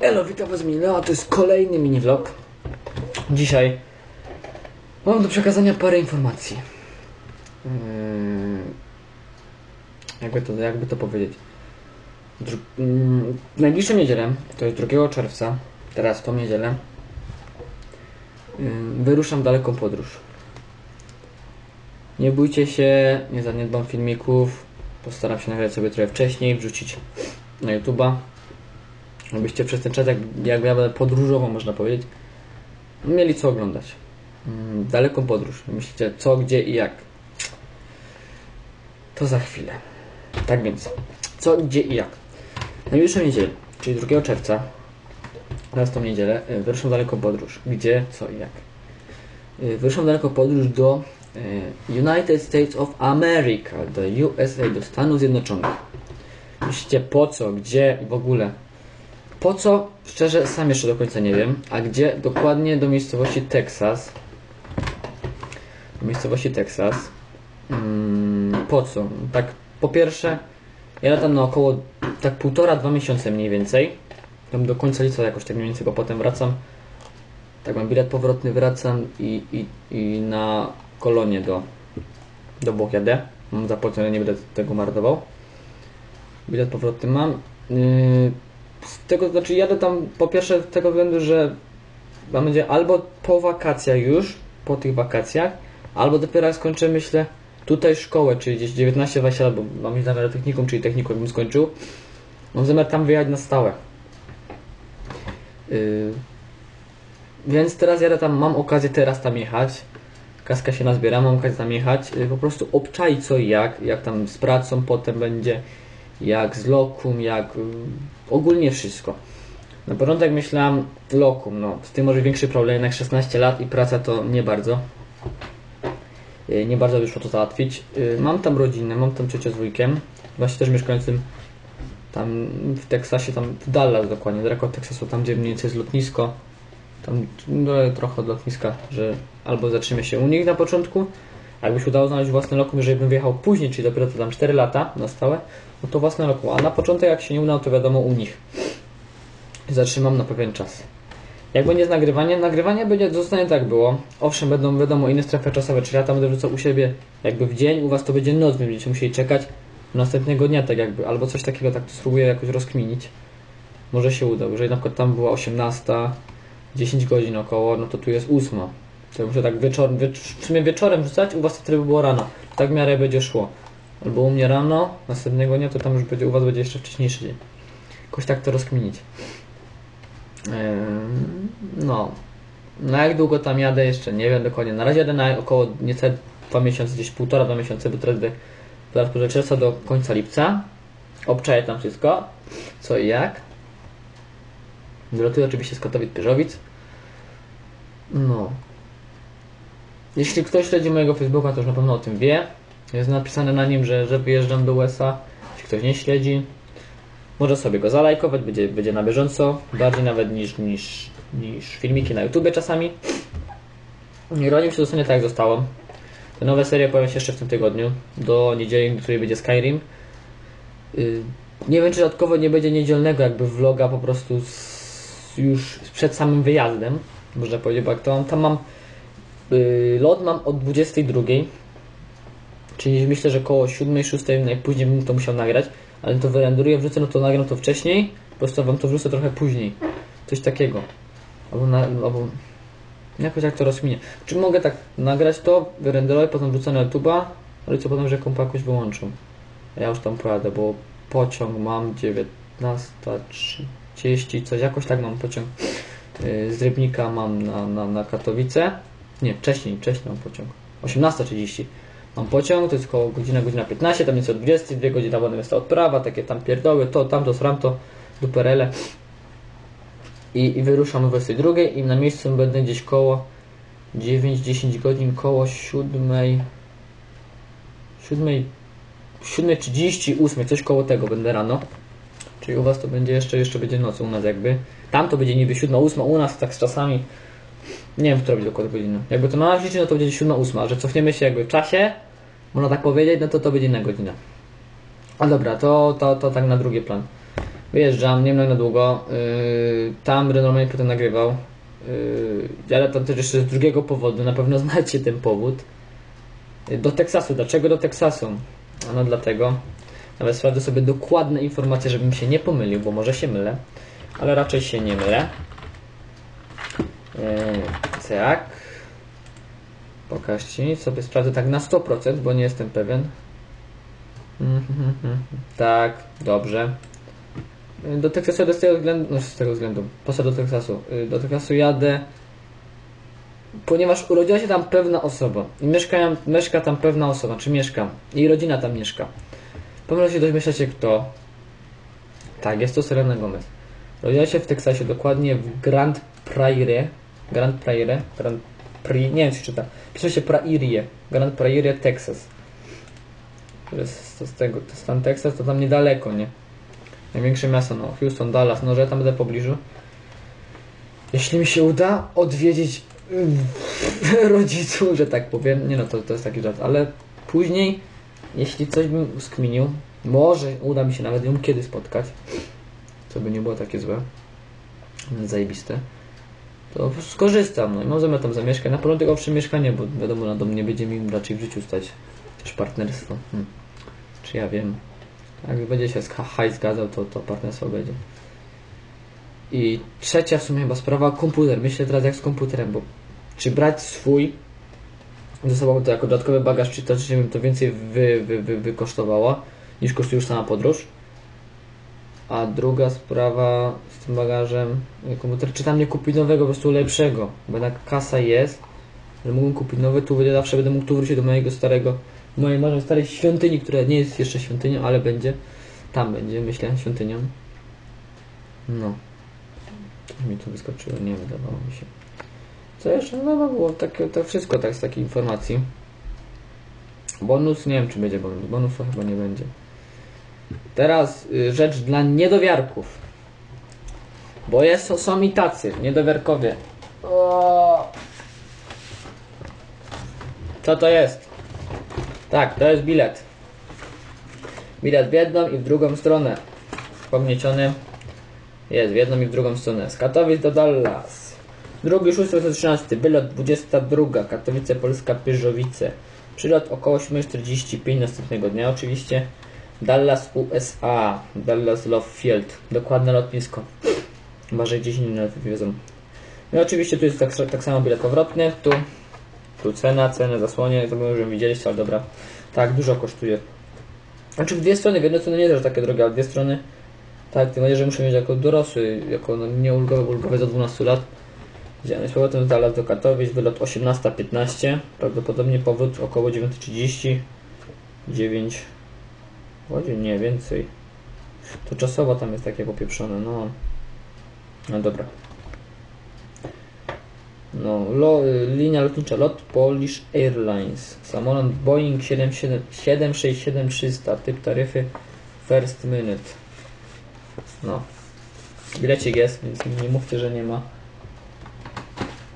Elo, witam was Mineo, to jest kolejny mini vlog. Dzisiaj mam do przekazania parę informacji. Yy, jakby, to, jakby to powiedzieć. Dru- mm, najbliższą niedzielę, to jest 2 czerwca, teraz tą niedzielę, yy, wyruszam daleką podróż. Nie bójcie się, nie zaniedbam filmików. Postaram się nagrać sobie trochę wcześniej, wrzucić na YouTube'a. Abyście przez ten czas, jak, jak ja będę podróżował, można powiedzieć, mieli co oglądać. Mm, Daleką podróż. Myślicie co, gdzie i jak. To za chwilę. Tak więc, co, gdzie i jak. Najbliższą niedzielę, czyli 2 czerwca, teraz tą niedzielę, y, wyruszam daleką podróż. Gdzie, co i jak. Y, Wyruszam daleką podróż do y, United States of America, do USA, do Stanów Zjednoczonych. Myślicie po co, gdzie i w ogóle. Po co? Szczerze, sam jeszcze do końca nie wiem. A gdzie? Dokładnie do miejscowości Texas. Do miejscowości Texas. Mm, po co? Tak, po pierwsze, ja latam na około tak półtora, dwa miesiące mniej więcej. Tam do końca lipca jakoś tak mniej więcej, bo potem wracam. Tak, mam bilet powrotny, wracam i, i, i na kolonię do, do jadę. Mam zapłacone, nie będę tego marnował. Bilet powrotny mam. Yy, z tego, znaczy jadę tam po pierwsze z tego względu, że tam będzie albo po wakacjach już, po tych wakacjach, albo dopiero jak skończę, myślę, tutaj szkołę, czyli gdzieś 19-20 lat, bo mam zamiar technikum, czyli technikum bym skończył. Mam zamiar tam wyjechać na stałe. Yy, więc teraz jadę tam, mam okazję teraz tam jechać. Kaska się nazbiera, mam okazję tam jechać. Yy, po prostu obczaić co i jak, jak tam z pracą potem będzie, jak z lokum, jak yy, ogólnie wszystko. Na początek myślałem lokum, no z tym może większy problem, jednak 16 lat i praca to nie bardzo. Yy, Nie bardzo wyszło to załatwić. Yy, Mam tam rodzinę, mam tam ciocię z wujkiem, właśnie też mieszkającym tam w Teksasie, tam w Dallas dokładnie, daleko od Teksasu, tam gdzie mniej więcej jest lotnisko. Tam no, trochę od lotniska, że albo zatrzymy się u nich na początku, jakby się udało znaleźć własne lokum, jeżeli bym wyjechał później, czyli dopiero to tam 4 lata na stałe, no to własne lokum. A na początek jak się nie uda, to wiadomo u nich. Zatrzymam na pewien czas. Jak będzie z nagrywaniem? Nagrywanie będzie, zostanie tak było. Owszem, będą wiadomo inne strefy czasowe, czyli ja tam będę wrzucał u siebie jakby w dzień, u was to będzie noc, będziecie musieli czekać następnego dnia tak jakby, albo coś takiego, tak to spróbuję jakoś rozkminić. Może się uda, jeżeli na przykład tam była 18, 10 godzin około, no to tu jest 8. To muszę tak wieczor, wiecz, w sumie wieczorem wrzucać, u was to by było rano. Tak w miarę będzie szło. Albo u mnie rano, następnego dnia, to tam już będzie, u was będzie jeszcze wcześniejszy dzień. Jakoś tak to rozkminić. Ym, No. Na jak długo tam jadę jeszcze nie wiem dokładnie. Na razie jadę na około niecałe 2 miesiące, gdzieś półtora, 2 miesiące, bo teraz teraz od czerwca do końca lipca. Obczaję tam wszystko, co i jak. Wylotuję oczywiście z Katowic Pyżowic. No. Jeśli ktoś śledzi mojego Facebooka, to już na pewno o tym wie. Jest napisane na nim, że, że wyjeżdżam do USA. Jeśli ktoś nie śledzi, może sobie go zalajkować, będzie, będzie na bieżąco, bardziej nawet niż, niż, niż filmiki na YouTube czasami. I rolnik się zostanie tak jak zostało. Te nowe serie pojawią się jeszcze w tym tygodniu, do niedzieli, w której będzie Skyrim. Yy, Nie wiem, czy dodatkowo nie będzie niedzielnego jakby vloga po prostu z, już przed samym wyjazdem, można powiedzieć, bo jak to mam, tam mam lot mam od 22, czyli myślę, że koło 7-6 najpóźniej bym to musiał nagrać, ale to wyrenderuję, wrzucę, no to nagram to wcześniej, po prostu wam to wrzucę trochę później. Coś takiego. Albo, na, albo jakoś jak to rozkminię. Czy mogę tak nagrać to, wyrenderować, potem wrzucę na YouTube'a, ale co potem, że kompa jakoś wyłączą. Ja już tam pojadę, bo pociąg mam 19.30, coś jakoś tak mam pociąg. Z Rybnika mam na, na, na Katowice. Nie, wcześniej, wcześniej mam pociąg. 18.30 mam pociąg, to jest około godzina, godzina 15, tam jest od 20, 2 godziny potem jest ta odprawa, takie tam pierdoły, to, tamto, sramto, duperele. I, I wyruszam o 22 i na miejscu będę gdzieś koło 9-10 godzin, koło 7 7 7.30, 8, coś koło tego będę rano. Czyli u was to będzie jeszcze, jeszcze będzie noc, u nas jakby. Tam to będzie niby 7, 8, u nas tak z czasami. Nie wiem, która będzie dokładnie godzina. Jakby to na nas liczy, no to będzie 7, 8, a że cofniemy się jakby w czasie, można tak powiedzieć, no to to będzie inna godzina. A dobra, to, to, to tak na drugi plan. Wyjeżdżam, nie wiem na długo. Yy, tam normalnie potem nagrywał. Yy, ale to też jeszcze z drugiego powodu, na pewno znacie ten powód. Yy, Do Teksasu. Dlaczego do Teksasu? Ano dlatego. Nawet sprawdzę sobie dokładne informacje, żebym się nie pomylił, bo może się mylę. Ale raczej się nie mylę. Yy, tak. Pokaż ci, sobie sprawdzę tak na 100%, bo nie jestem pewien. Tak, dobrze. Do Teksasu jadę z tego względu, no z tego względu, po co do Teksasu? Y, Do Teksasu jadę, ponieważ urodziła się tam pewna osoba i mieszka, mieszka tam pewna osoba, czy mieszka, jej rodzina tam mieszka. Pewno się domyślacie kto. Tak, jest to Selena Gomez. Rodziła się w Teksasie, dokładnie w Grand Prairie, Grand Prairie, Grand Prairie, nie wiem czy czyta, pisze się Prairie, Grand Prairie, Texas. To jest z tego, to stan Texas, to tam niedaleko, nie? Największe miasto, no, Houston, Dallas, no, że tam będę w pobliżu. Jeśli mi się uda odwiedzić mm, rodziców, że tak powiem, nie no, to, to jest taki żart, ale później, jeśli coś bym uskminił, może uda mi się nawet ją kiedy spotkać, co by nie było takie złe, zajebiste, to skorzystam, no i mam zamiar tam zamieszkać, na początek owszem mieszkanie, bo wiadomo, na dom nie będzie mi raczej w życiu stać, też partnerstwo, hmm. czy ja wiem, jak będzie się hajs zgadzał, to, to partnerstwo będzie. I trzecia w sumie chyba sprawa, komputer. Myślę teraz jak z komputerem, bo czy brać swój ze sobą to jako dodatkowy bagaż, czy to, czy bym to więcej wy, wy, wy, wykosztowało niż kosztuje już sama podróż. A druga sprawa z tym bagażem, y, komputer, czy tam nie kupić nowego, po prostu lepszego, bo jednak kasa jest, że mógłbym kupić nowy, tu będzie zawsze będę mógł tu wrócić do mojego starego mojej może starej świątyni, która nie jest jeszcze świątynią, ale będzie. Tam będzie, myślę, świątynią. No. Coś mi tu wyskoczyło, nie wydawało mi się. Co jeszcze? No, no było tak, to wszystko tak z takiej informacji. Bonus, nie wiem czy będzie bonus. Bonusu chyba nie będzie. Teraz y, rzecz dla niedowiarków. Bo jest, są i tacy, niedowiarkowie. Co to jest? Tak, to jest bilet. Bilet w jedną i w drugą stronę. Pomnieciony. Jest w jedną i w drugą stronę. Z Katowic do Dallas. Drugi, 6, 13. Wylot 22. Katowice, Polska, Pyżowice. Przylot około 8.45 następnego dnia oczywiście. Dallas, USA. Dallas Love Field. Dokładne lotnisko. Chyba, że gdzieś inne wywiozą. No oczywiście tu jest tak, tak samo bilet powrotny. Tu tu cena, cenę zasłonie, to może już widzieliście, ale dobra. Tak, dużo kosztuje. Znaczy w dwie strony, w jedną stronę nie jest takie drogie, ale w dwie strony tak, tym bardziej, że muszę mieć jako dorosły, jako no, nie ulgowy, do 12 lat. Idziemy z powrotem z Dallas do Katowic, wylot 18.15, prawdopodobnie powrót około 9.30, 9 godzin, nie więcej. To czasowo tam jest takie popieprzone, no. No dobra. No, lo, linia lotnicza LOT Polish Airlines. Samolot Boeing 767-300. Typ taryfy First Minute. No. Bilecik jest, więc nie mówcie, że nie ma.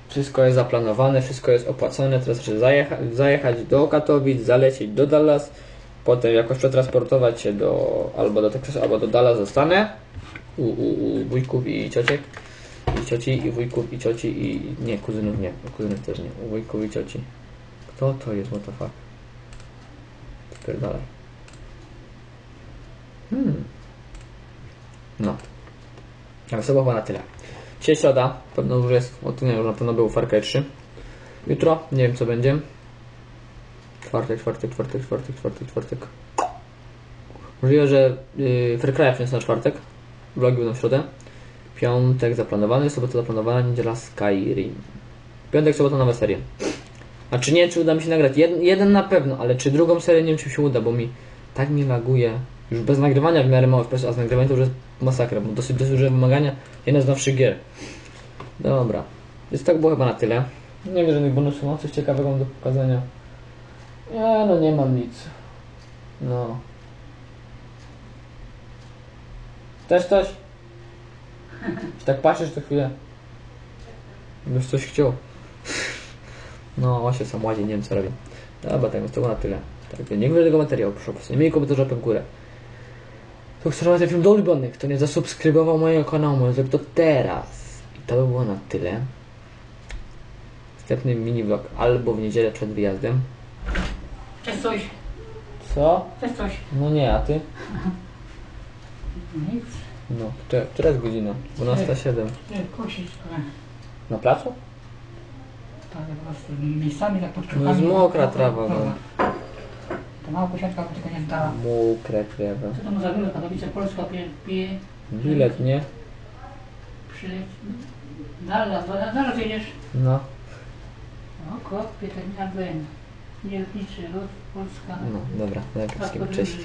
Wszystko jest zaplanowane, wszystko jest opłacone. Teraz trzeba zajecha zajechać do Katowic, zalecieć do Dallas. Potem jakoś przetransportować się do albo do Teksasu, albo do Dallas zostanę. U, u, u wujków i ciociek i cioci, i wujków, i cioci, i... Nie, kuzynów nie. Kuzynów też nie. U wujków i cioci. Kto to jest, what the fuck? Spierdalaj. Hmm. No. Ale to chyba na tyle. Dzisiaj środa, pewno już jest, o tym nie już na pewno był Far Cry 3. Jutro, nie wiem co będzie. Czwartek, czwartek, czwartek, czwartek, czwartek, czwartek. Możliwe, że yy, Far na czwartek. Vlogi będą w środę. Piątek zaplanowany, sobota zaplanowana, niedziela Skyrim. Piątek, sobota nowe serie. A czy nie, czy uda mi się nagrać? Jeden, jeden na pewno, ale czy drugą serię nie wiem, czy się uda, bo mi tak mi laguje. Już bez nagrywania w miarę mało a z nagrywaniem to już jest masakra, bo dosyć, dosyć duże wymagania. Jedna z nowszych gier. Dobra. Więc tak było chyba na tyle. Nie wiem, żadnych bonusów, mam coś ciekawego do pokazania. Ja, no nie mam nic. No. Też coś? Czy tak patrzysz to chwilę? Byś coś chciał. No, właśnie sam ładzie, nie wiem co robię. Dobra, tak, to było na tyle. Tak, nie wiem tego materiału, proszę. Nie miej komentarzy w górę. To chcesz ten film do ulubionych, kto nie zasubskrybował mojego kanału, zrobić to teraz. I to by było na tyle. Następny mini vlog albo w niedzielę przed wyjazdem. Chcesz coś? Co? Chcesz coś? No nie, a ty? Nic. No, która, która jest godzina? 12.07. Nie, kosić trochę. Na placu? Tak, po prostu miejscami tak pod No krzakami. jest mokra trawa, no. Ta mała posiadka by tego nie zdała. Mokre krewy. Co to za bilet? Katowice, Polska, pije, pije Bilet, nie? przyleć. Dallas, zaraz jedziesz. No. O, kokpit, terminal B. Polska. No, dobra, wszystkim, Paszport cześć.